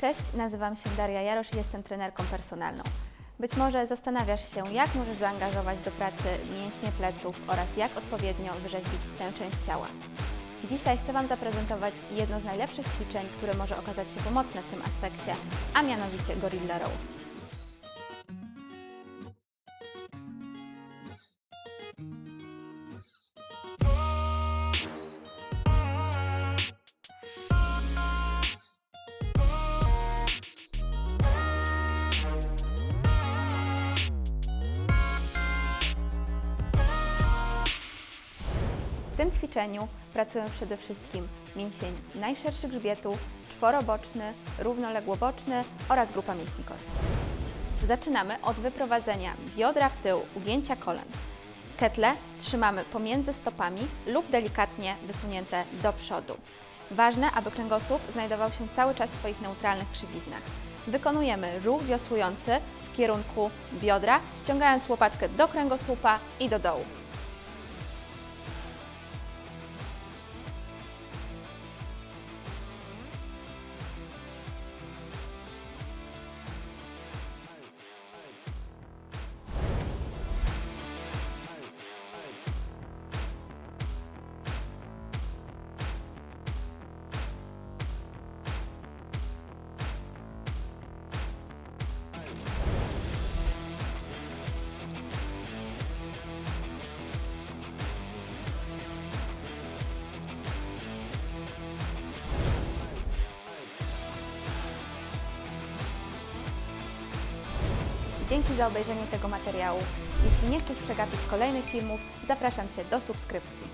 Cześć, nazywam się Daria Jarosz i jestem trenerką personalną. Być może zastanawiasz się, jak możesz zaangażować do pracy mięśnie pleców oraz jak odpowiednio wyrzeźbić tę część ciała. Dzisiaj chcę Wam zaprezentować jedno z najlepszych ćwiczeń, które może okazać się pomocne w tym aspekcie, a mianowicie Gorilla Row. Tym ćwiczeniu pracujemy przede wszystkim mięsień najszerszy grzbietu, czworoboczny, równoległoboczny oraz grupa mięśni korku. Zaczynamy od wyprowadzenia biodra w tył, ugięcia kolan. Ketle trzymamy pomiędzy stopami lub delikatnie wysunięte do przodu. Ważne, aby kręgosłup znajdował się cały czas w swoich neutralnych krzywiznach. Wykonujemy ruch wiosłujący w kierunku biodra, ściągając łopatkę do kręgosłupa i do dołu. Dzięki za obejrzenie tego materiału. Jeśli nie chcesz przegapić kolejnych filmów, zapraszam Cię do subskrypcji.